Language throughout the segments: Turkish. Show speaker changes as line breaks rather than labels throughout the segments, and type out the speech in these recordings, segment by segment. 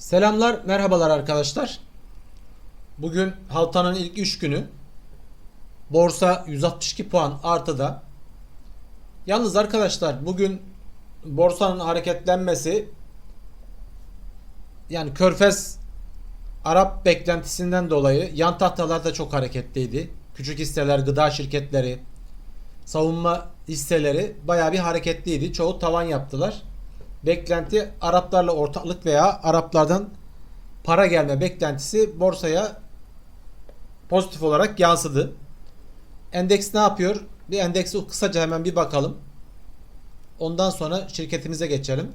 Selamlar, merhabalar arkadaşlar. Bugün haftanın ilk 3 günü. Borsa 162 puan artıda. Yalnız arkadaşlar bugün borsanın hareketlenmesi yani Körfez Arap beklentisinden dolayı yan tahtalar da çok hareketliydi. Küçük hisseler, gıda şirketleri, savunma hisseleri bayağı bir hareketliydi. Çoğu tavan yaptılar. Beklenti Araplarla ortaklık veya Araplardan para gelme beklentisi borsaya pozitif olarak yansıdı. Endeks ne yapıyor? Bir endeksi kısaca hemen bir bakalım. Ondan sonra şirketimize geçelim.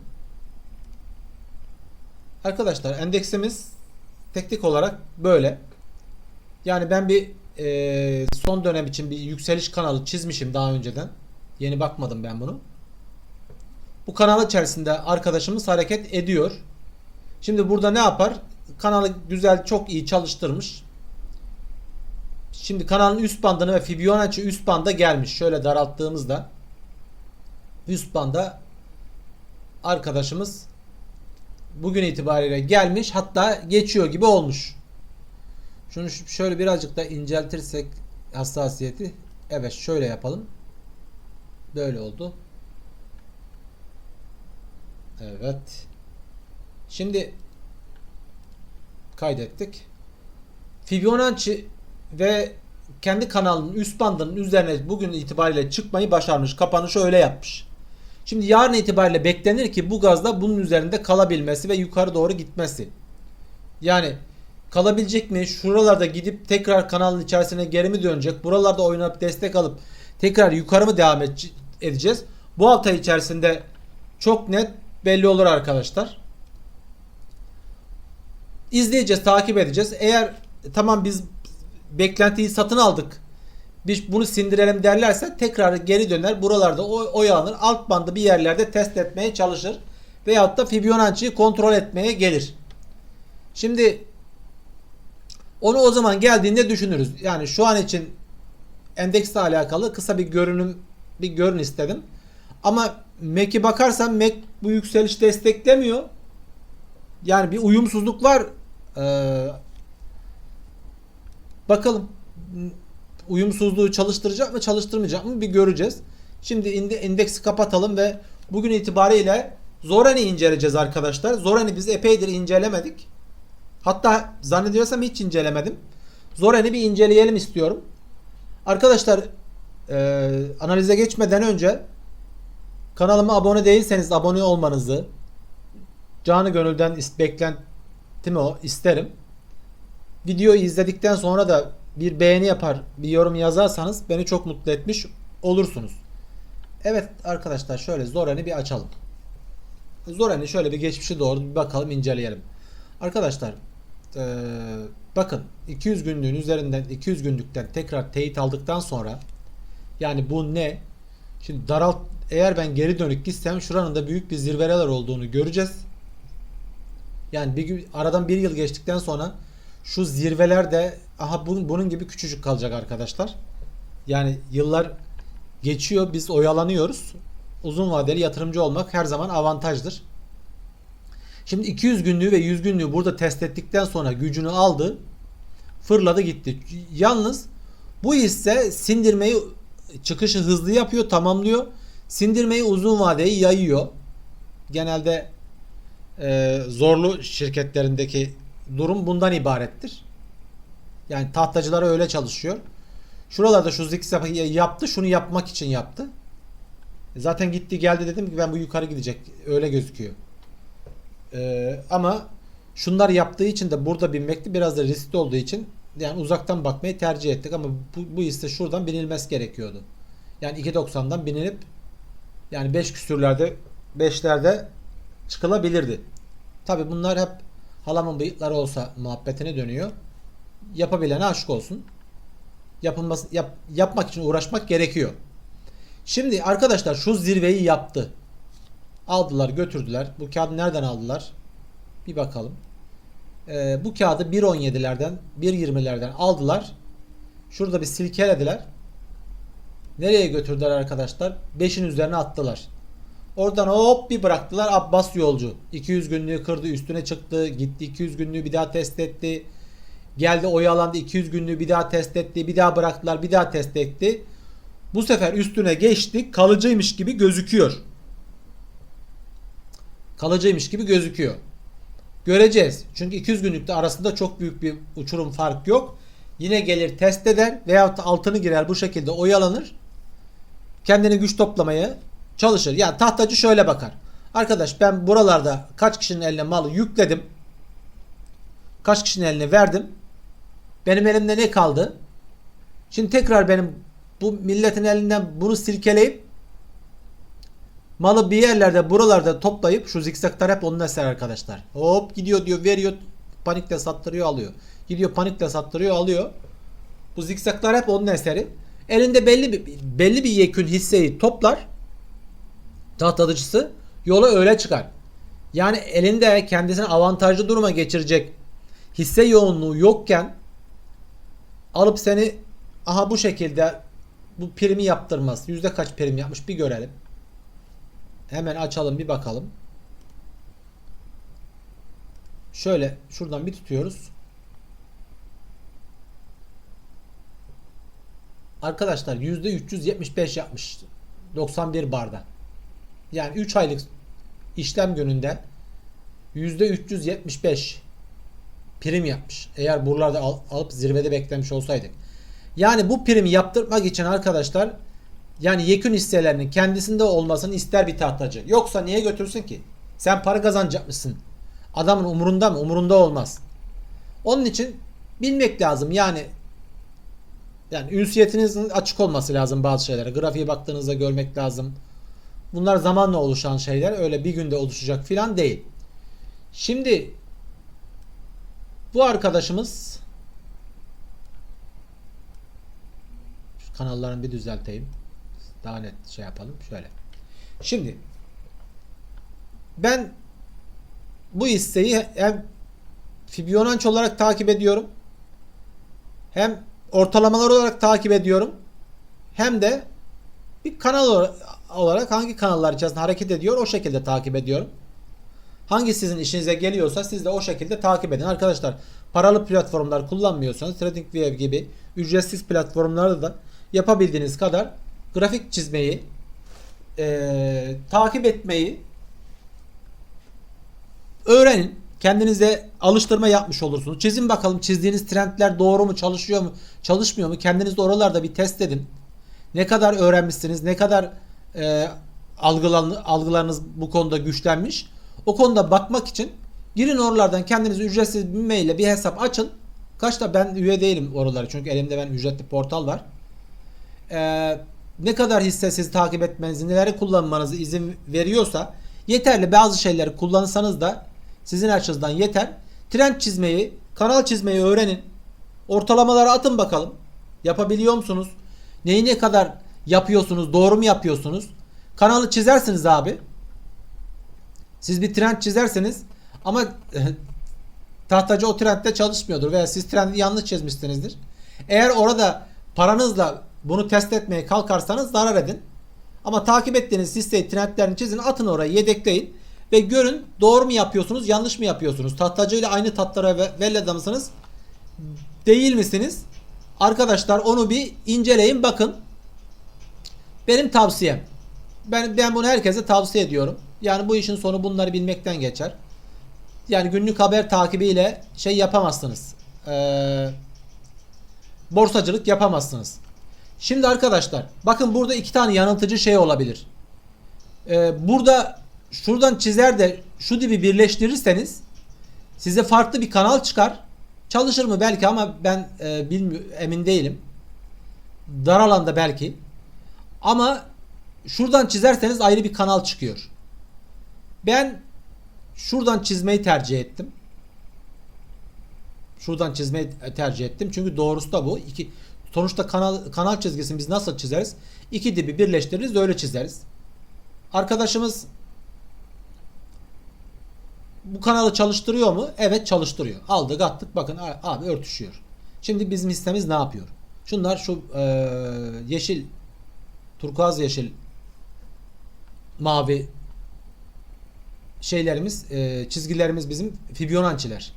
Arkadaşlar endeksimiz teknik olarak böyle. Yani ben bir e, son dönem için bir yükseliş kanalı çizmişim daha önceden. Yeni bakmadım ben bunu. Bu kanal içerisinde arkadaşımız hareket ediyor. Şimdi burada ne yapar? Kanalı güzel çok iyi çalıştırmış. Şimdi kanalın üst bandını ve Fibonacci üst banda gelmiş. Şöyle daralttığımızda üst banda arkadaşımız bugün itibariyle gelmiş hatta geçiyor gibi olmuş. Şunu şöyle birazcık da inceltirsek hassasiyeti evet şöyle yapalım. Böyle oldu. Evet. Şimdi kaydettik. Fibonacci ve kendi kanalının üst bandının üzerine bugün itibariyle çıkmayı başarmış. Kapanışı öyle yapmış. Şimdi yarın itibariyle beklenir ki bu gazda bunun üzerinde kalabilmesi ve yukarı doğru gitmesi. Yani kalabilecek mi? Şuralarda gidip tekrar kanalın içerisine geri mi dönecek? Buralarda oynayıp destek alıp tekrar yukarı mı devam ede- edeceğiz? Bu hafta içerisinde çok net belli olur arkadaşlar. İzleyeceğiz, takip edeceğiz. Eğer tamam biz beklentiyi satın aldık. Biz bunu sindirelim derlerse tekrar geri döner. Buralarda oy, oyalanır. Alt bandı bir yerlerde test etmeye çalışır. Veyahut da Fibonacci'yi kontrol etmeye gelir. Şimdi onu o zaman geldiğinde düşünürüz. Yani şu an için endeksle alakalı kısa bir görünüm bir görün istedim. Ama Mac'e bakarsan Mac bu yükseliş desteklemiyor. Yani bir uyumsuzluk var. Ee, bakalım uyumsuzluğu çalıştıracak mı çalıştırmayacak mı bir göreceğiz. Şimdi inde- endeksi kapatalım ve bugün itibariyle Zoran'ı inceleyeceğiz arkadaşlar. Zoran'ı biz epeydir incelemedik. Hatta zannediyorsam hiç incelemedim. Zoran'ı bir inceleyelim istiyorum. Arkadaşlar e, analize geçmeden önce kanalıma abone değilseniz abone olmanızı canı gönülden is- beklentim o isterim. Videoyu izledikten sonra da bir beğeni yapar, bir yorum yazarsanız beni çok mutlu etmiş olursunuz. Evet arkadaşlar şöyle Zoran'ı bir açalım. Zoran'ı şöyle bir geçmişe doğru bir bakalım inceleyelim. Arkadaşlar eee, bakın 200 günlüğün üzerinden 200 günlükten tekrar teyit aldıktan sonra yani bu ne? Şimdi daralt eğer ben geri dönük gitsem şuranın da büyük bir zirveler olduğunu göreceğiz. Yani bir aradan bir yıl geçtikten sonra şu zirveler de aha bunun, bunun gibi küçücük kalacak arkadaşlar. Yani yıllar geçiyor biz oyalanıyoruz. Uzun vadeli yatırımcı olmak her zaman avantajdır. Şimdi 200 günlüğü ve 100 günlüğü burada test ettikten sonra gücünü aldı. Fırladı gitti. Yalnız bu hisse sindirmeyi çıkışı hızlı yapıyor, tamamlıyor. Sindirmeyi uzun vadeye yayıyor. Genelde e, zorlu şirketlerindeki durum bundan ibarettir. Yani tahtacılar öyle çalışıyor. Şuralarda şu zikzak yaptı, şunu yapmak için yaptı. Zaten gitti geldi dedim ki ben bu yukarı gidecek. Öyle gözüküyor. Ee, ama şunlar yaptığı için de burada binmekti biraz da riskli olduğu için yani uzaktan bakmayı tercih ettik ama bu, bu hisse şuradan binilmesi gerekiyordu. Yani 2.90'dan binilip yani 5 küsürlerde 5'lerde çıkılabilirdi. Tabi bunlar hep halamın bıyıkları olsa muhabbetine dönüyor. Yapabilene aşk olsun. Yapılması yap, yapmak için uğraşmak gerekiyor. Şimdi arkadaşlar şu zirveyi yaptı. Aldılar götürdüler. Bu kağıdı nereden aldılar? Bir bakalım. Ee, bu kağıdı 1.17'lerden 1.20'lerden aldılar. Şurada bir silkelediler. Nereye götürdüler arkadaşlar? 5'in üzerine attılar. Oradan hop bir bıraktılar Abbas yolcu. 200 günlüğü kırdı üstüne çıktı. Gitti 200 günlüğü bir daha test etti. Geldi oyalandı 200 günlüğü bir daha test etti. Bir daha bıraktılar bir daha test etti. Bu sefer üstüne geçti kalıcıymış gibi gözüküyor. Kalıcıymış gibi gözüküyor. Göreceğiz. Çünkü 200 günlükte arasında çok büyük bir uçurum fark yok. Yine gelir test eder veyahut altını girer bu şekilde oyalanır. Kendini güç toplamaya çalışır. Yani tahtacı şöyle bakar. Arkadaş ben buralarda kaç kişinin eline malı yükledim. Kaç kişinin eline verdim. Benim elimde ne kaldı? Şimdi tekrar benim bu milletin elinden bunu silkeleyip malı bir yerlerde buralarda toplayıp şu zikzaklar hep onun eseri arkadaşlar. Hop gidiyor diyor veriyor panikle sattırıyor alıyor. Gidiyor panikle sattırıyor alıyor. Bu zikzaklar hep onun eseri. Elinde belli bir belli bir yekün hisseyi toplar. Tahtadıcısı yola öyle çıkar. Yani elinde kendisini avantajlı duruma geçirecek hisse yoğunluğu yokken alıp seni aha bu şekilde bu primi yaptırmaz. Yüzde kaç prim yapmış bir görelim. Hemen açalım bir bakalım. Şöyle şuradan bir tutuyoruz. Arkadaşlar yüzde 375 yapmış. 91 barda. Yani 3 aylık işlem gününde yüzde 375 prim yapmış. Eğer buralarda al- alıp zirvede beklemiş olsaydık. Yani bu primi yaptırmak için arkadaşlar yani yekün hisselerinin kendisinde olmasını ister bir tahtacı. Yoksa niye götürsün ki? Sen para kazanacakmışsın. Adamın umurunda mı? Umurunda olmaz. Onun için bilmek lazım. Yani yani ünsiyetinizin açık olması lazım bazı şeylere. Grafiğe baktığınızda görmek lazım. Bunlar zamanla oluşan şeyler. Öyle bir günde oluşacak filan değil. Şimdi bu arkadaşımız kanallarını bir düzelteyim. Daha net şey yapalım. Şöyle. Şimdi ben bu hisseyi hem Fibonacci olarak takip ediyorum. Hem ortalamalar olarak takip ediyorum. Hem de bir kanal olarak hangi kanallar içerisinde hareket ediyor o şekilde takip ediyorum. Hangi sizin işinize geliyorsa siz de o şekilde takip edin. Arkadaşlar paralı platformlar kullanmıyorsanız TradingView gibi ücretsiz platformlarda da yapabildiğiniz kadar grafik çizmeyi eee, takip etmeyi öğrenin. Kendinize alıştırma yapmış olursunuz. Çizin bakalım çizdiğiniz trendler doğru mu, çalışıyor mu, çalışmıyor mu? Kendiniz de oralarda bir test edin. Ne kadar öğrenmişsiniz, ne kadar e, algılan, algılarınız bu konuda güçlenmiş. O konuda bakmak için girin oralardan kendiniz ücretsiz bir maille bir hesap açın. Kaçta ben üye değilim oraları çünkü elimde ben ücretli portal var. Ee, ne kadar hisse sizi takip etmenizi, neleri kullanmanızı izin veriyorsa yeterli bazı şeyleri kullanırsanız da sizin açınızdan yeter. Trend çizmeyi, kanal çizmeyi öğrenin. Ortalamaları atın bakalım. Yapabiliyor musunuz? Neyi ne kadar yapıyorsunuz? Doğru mu yapıyorsunuz? Kanalı çizersiniz abi. Siz bir trend çizerseniz ama tahtacı o trendde çalışmıyordur veya siz trendi yanlış çizmişsinizdir. Eğer orada paranızla bunu test etmeye kalkarsanız zarar edin. Ama takip ettiğiniz hisseyi trendlerini çizin atın oraya yedekleyin ve görün doğru mu yapıyorsunuz yanlış mı yapıyorsunuz. Tahtacı ile aynı tatlara ve mısınız değil misiniz? Arkadaşlar onu bir inceleyin bakın. Benim tavsiyem. Ben, ben bunu herkese tavsiye ediyorum. Yani bu işin sonu bunları bilmekten geçer. Yani günlük haber takibiyle şey yapamazsınız. Ee, borsacılık yapamazsınız. Şimdi arkadaşlar bakın burada iki tane yanıltıcı şey olabilir. Ee, burada şuradan çizer de şu dibi birleştirirseniz size farklı bir kanal çıkar. Çalışır mı belki ama ben e, bilmiyorum emin değilim. Dar alanda belki. Ama şuradan çizerseniz ayrı bir kanal çıkıyor. Ben şuradan çizmeyi tercih ettim. Şuradan çizmeyi tercih ettim. Çünkü doğrusu da bu. İki, sonuçta kanal kanal çizgisini biz nasıl çizeriz? İki dibi birleştiririz öyle çizeriz. Arkadaşımız bu kanalı çalıştırıyor mu? Evet çalıştırıyor. Aldık attık bakın abi örtüşüyor. Şimdi bizim hissemiz ne yapıyor? Şunlar şu e, yeşil turkuaz yeşil mavi şeylerimiz, e, çizgilerimiz bizim Fibonacci'ler.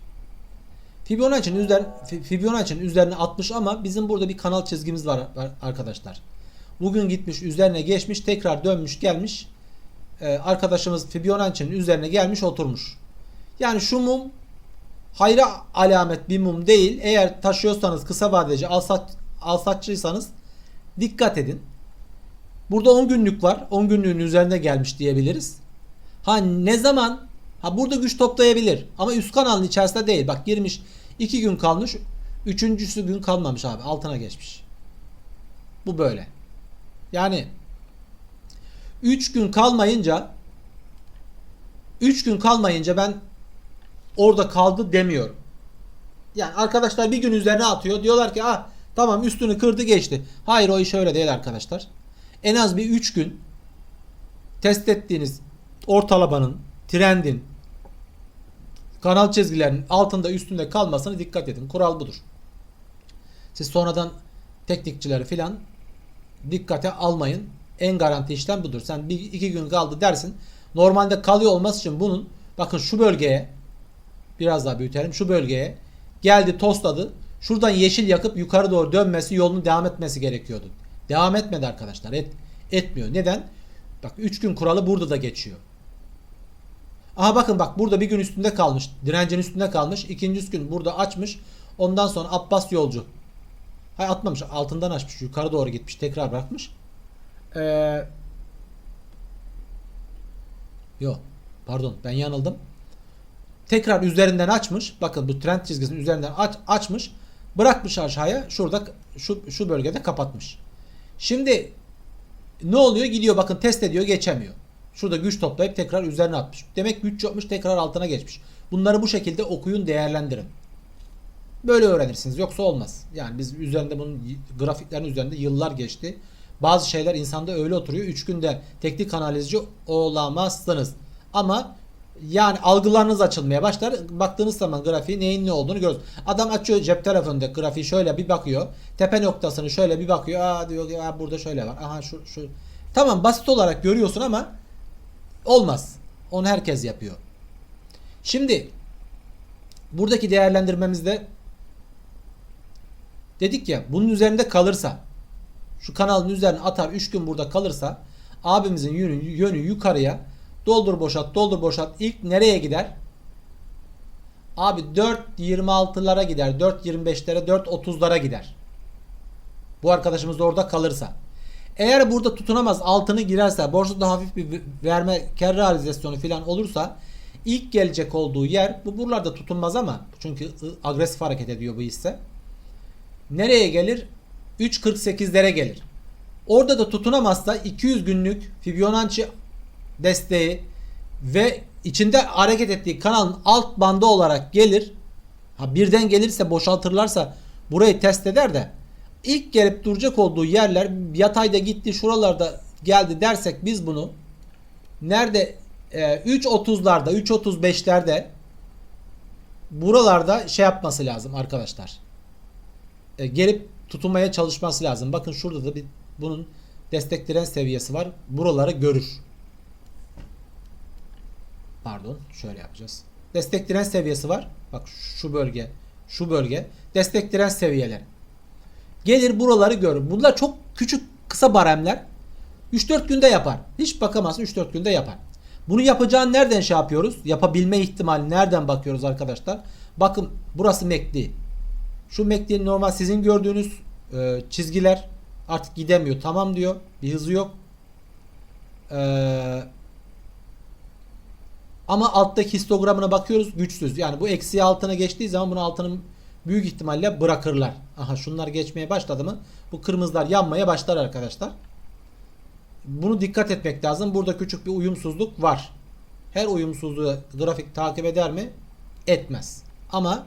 Fibonacci'nin üzerine Fibonacci'nin üzerine atmış ama bizim burada bir kanal çizgimiz var arkadaşlar. Bugün gitmiş, üzerine geçmiş, tekrar dönmüş, gelmiş. Ee, arkadaşımız Fibonacci'nin üzerine gelmiş, oturmuş. Yani şu mum hayra alamet bir mum değil. Eğer taşıyorsanız kısa vadeci alsat, alsatçıysanız dikkat edin. Burada 10 günlük var. 10 günlüğün üzerinde gelmiş diyebiliriz. Ha ne zaman? Ha burada güç toplayabilir. Ama üst kanalın içerisinde değil. Bak girmiş 2 gün kalmış. Üçüncüsü gün kalmamış abi. Altına geçmiş. Bu böyle. Yani 3 gün kalmayınca 3 gün kalmayınca ben orada kaldı demiyorum. Yani arkadaşlar bir gün üzerine atıyor. Diyorlar ki ah tamam üstünü kırdı geçti. Hayır o iş öyle değil arkadaşlar. En az bir 3 gün test ettiğiniz ortalamanın, trendin, kanal çizgilerinin altında üstünde kalmasına dikkat edin. Kural budur. Siz sonradan teknikçileri filan dikkate almayın. En garanti işlem budur. Sen bir iki gün kaldı dersin. Normalde kalıyor olması için bunun bakın şu bölgeye biraz daha büyütelim. Şu bölgeye geldi tosladı. Şuradan yeşil yakıp yukarı doğru dönmesi yolunu devam etmesi gerekiyordu. Devam etmedi arkadaşlar. Et, etmiyor. Neden? Bak 3 gün kuralı burada da geçiyor. Aha bakın bak burada bir gün üstünde kalmış. Direncin üstünde kalmış. İkinci gün burada açmış. Ondan sonra Abbas yolcu. Hay atmamış. Altından açmış. Yukarı doğru gitmiş. Tekrar bırakmış. Ee, yok. Pardon ben yanıldım. Tekrar üzerinden açmış. Bakın bu trend çizgisinin üzerinden aç, açmış. Bırakmış aşağıya. Şurada şu, şu bölgede kapatmış. Şimdi ne oluyor? Gidiyor bakın test ediyor geçemiyor. Şurada güç toplayıp tekrar üzerine atmış. Demek güç yapmış tekrar altına geçmiş. Bunları bu şekilde okuyun değerlendirin. Böyle öğrenirsiniz. Yoksa olmaz. Yani biz üzerinde bunun grafiklerin üzerinde yıllar geçti. Bazı şeyler insanda öyle oturuyor. 3 günde teknik analizci olamazsınız. Ama yani algılarınız açılmaya başlar. Baktığınız zaman grafiği neyin ne olduğunu görüyoruz. Adam açıyor cep telefonunda grafiği şöyle bir bakıyor. Tepe noktasını şöyle bir bakıyor. Aa diyor ya burada şöyle var. Aha şu şu. Tamam basit olarak görüyorsun ama olmaz. Onu herkes yapıyor. Şimdi buradaki değerlendirmemizde dedik ya bunun üzerinde kalırsa şu kanalın üzerine atar 3 gün burada kalırsa abimizin yönü, yönü yukarıya doldur boşalt doldur boşalt ilk nereye gider? Abi 4.26'lara gider. 4.25'lere 4.30'lara gider. Bu arkadaşımız da orada kalırsa. Eğer burada tutunamaz altını girerse borsada hafif bir verme kar realizasyonu falan olursa ilk gelecek olduğu yer bu buralarda tutunmaz ama çünkü agresif hareket ediyor bu hisse. Nereye gelir? 3.48'lere gelir. Orada da tutunamazsa 200 günlük Fibonacci desteği ve içinde hareket ettiği kanalın alt bandı olarak gelir. Ha birden gelirse boşaltırlarsa burayı test eder de ilk gelip duracak olduğu yerler yatayda gitti şuralarda geldi dersek biz bunu nerede e, 3.30'larda 3.35'lerde buralarda şey yapması lazım arkadaşlar. E, gelip tutunmaya çalışması lazım. Bakın şurada da bir bunun destek direnç seviyesi var. Buraları görür. Pardon, şöyle yapacağız. Destek seviyesi var. Bak şu bölge, şu bölge destek direnç seviyeleri. Gelir buraları görür. Bunlar çok küçük kısa baremler. 3-4 günde yapar. Hiç bakamazsın 3-4 günde yapar. Bunu yapacağını nereden şey yapıyoruz? Yapabilme ihtimali nereden bakıyoruz arkadaşlar? Bakın burası MACD. Şu MACD'nin normal sizin gördüğünüz e, çizgiler artık gidemiyor. Tamam diyor. Bir hızı yok. Eee ama alttaki histogramına bakıyoruz güçsüz. Yani bu eksi altına geçtiği zaman bunu altının büyük ihtimalle bırakırlar. Aha şunlar geçmeye başladı mı bu kırmızılar yanmaya başlar arkadaşlar. Bunu dikkat etmek lazım. Burada küçük bir uyumsuzluk var. Her uyumsuzluğu grafik takip eder mi? Etmez. Ama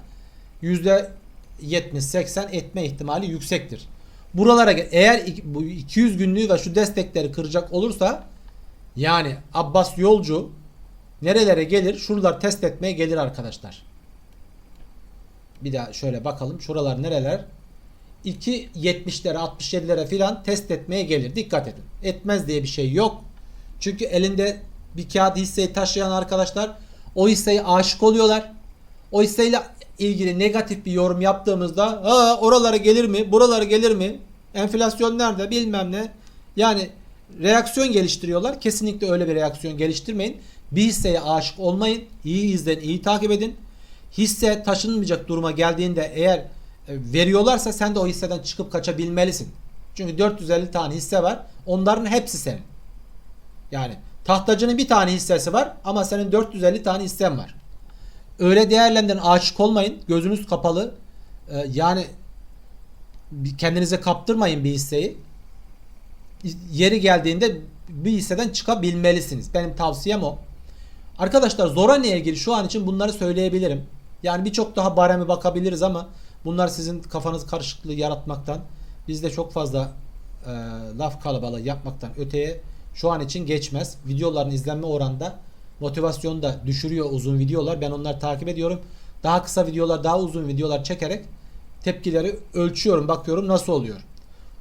%70-80 etme ihtimali yüksektir. Buralara eğer bu 200 günlüğü ve şu destekleri kıracak olursa yani Abbas Yolcu nerelere gelir? Şuralar test etmeye gelir arkadaşlar. Bir daha şöyle bakalım. Şuralar nereler? 2.70'lere 67'lere filan test etmeye gelir. Dikkat edin. Etmez diye bir şey yok. Çünkü elinde bir kağıt hisseyi taşıyan arkadaşlar o hisseye aşık oluyorlar. O hisseyle ilgili negatif bir yorum yaptığımızda Aa, oralara gelir mi? Buralara gelir mi? Enflasyon nerede? Bilmem ne. Yani reaksiyon geliştiriyorlar. Kesinlikle öyle bir reaksiyon geliştirmeyin. Bir hisseye aşık olmayın. İyi izleyin, iyi takip edin. Hisse taşınmayacak duruma geldiğinde eğer e, veriyorlarsa sen de o hisseden çıkıp kaçabilmelisin. Çünkü 450 tane hisse var. Onların hepsi senin. Yani tahtacının bir tane hissesi var ama senin 450 tane hissen var. Öyle değerlendirin aşık olmayın. Gözünüz kapalı. Ee, yani kendinize kaptırmayın bir hisseyi. Yeri geldiğinde bir hisseden çıkabilmelisiniz. Benim tavsiyem o. Arkadaşlar Zorani'ye ilgili şu an için bunları söyleyebilirim. Yani birçok daha bareme bakabiliriz ama bunlar sizin kafanız karışıklığı yaratmaktan biz de çok fazla e, laf kalabalığı yapmaktan öteye şu an için geçmez. Videoların izlenme oranda motivasyonu da düşürüyor uzun videolar. Ben onları takip ediyorum. Daha kısa videolar, daha uzun videolar çekerek tepkileri ölçüyorum, bakıyorum nasıl oluyor.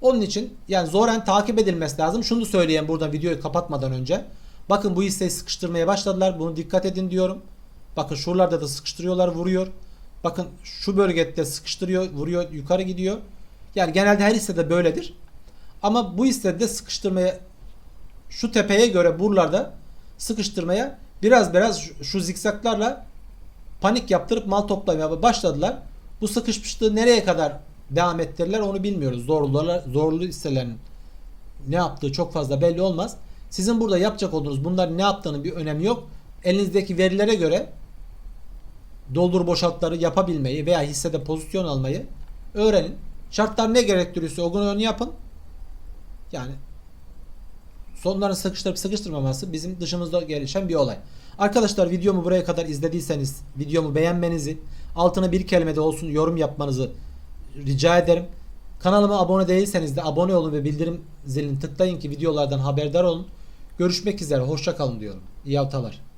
Onun için yani zoren takip edilmesi lazım. Şunu söyleyeyim burada videoyu kapatmadan önce. Bakın bu hisseyi sıkıştırmaya başladılar. Bunu dikkat edin diyorum. Bakın şuralarda da sıkıştırıyorlar, vuruyor. Bakın şu bölgede sıkıştırıyor, vuruyor, yukarı gidiyor. Yani genelde her hissede böyledir. Ama bu hissede sıkıştırmaya şu tepeye göre buralarda sıkıştırmaya biraz biraz şu, zikzaklarla panik yaptırıp mal toplamaya başladılar. Bu sıkışmışlığı nereye kadar devam ettirirler onu bilmiyoruz. Zorlular, zorlu hisselerin ne yaptığı çok fazla belli olmaz. Sizin burada yapacak olduğunuz bunların ne yaptığının bir önemi yok. Elinizdeki verilere göre doldur boşaltları yapabilmeyi veya hissede pozisyon almayı öğrenin. Şartlar ne gerektiriyorsa o gün onu yapın. Yani sonların sıkıştırıp sıkıştırmaması bizim dışımızda gelişen bir olay. Arkadaşlar videomu buraya kadar izlediyseniz videomu beğenmenizi, altına bir kelime de olsun yorum yapmanızı rica ederim. Kanalıma abone değilseniz de abone olun ve bildirim zilini tıklayın ki videolardan haberdar olun. Görüşmek üzere. Hoşça kalın diyorum. İyi haftalar.